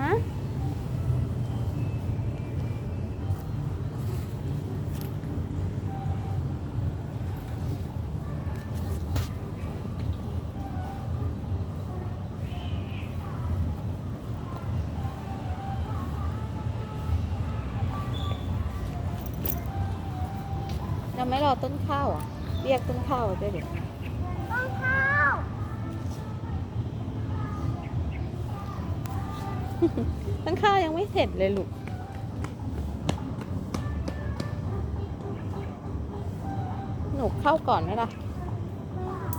ฮะยังไม่รอต้นข้าวอะ เรียกต้นข้าวด้วยเด็ก ต้นข้าว ต้นข้าวยังไม่เสร็จเลยลูกหนูเข้าก่อนไหมล่ะ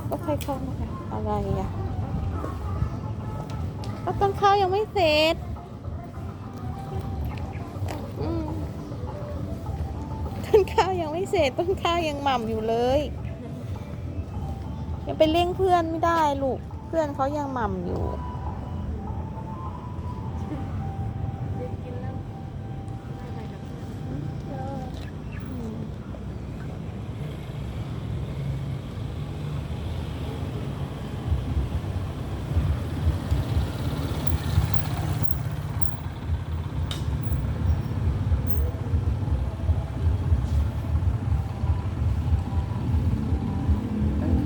ก็ใครเข้ามาอะไรอะก็ต้นข้าวยังไม่เสร็จต้นข้าวยังไม่เสร็จต้นข้าวยังหม่ำอยู่เลยยังไปเร่งเพื่อนไม่ได้ลูก เพื่อนเขายังหม่ำอยู่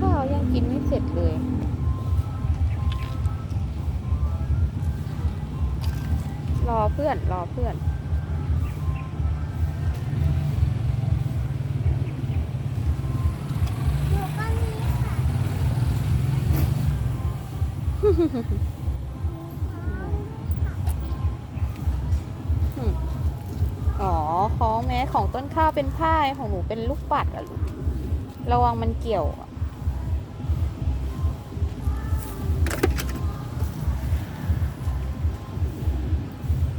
ข้าวยังกินไม่เส ร็จเลยรอเพื่อนรอเพื่อนอยู่ก็มีค่ะอ๋อของแม้ของต้นข้าวเป็นผ้าของหนูเป็นลูกปัดอะลูกระวังมันเกี่ยว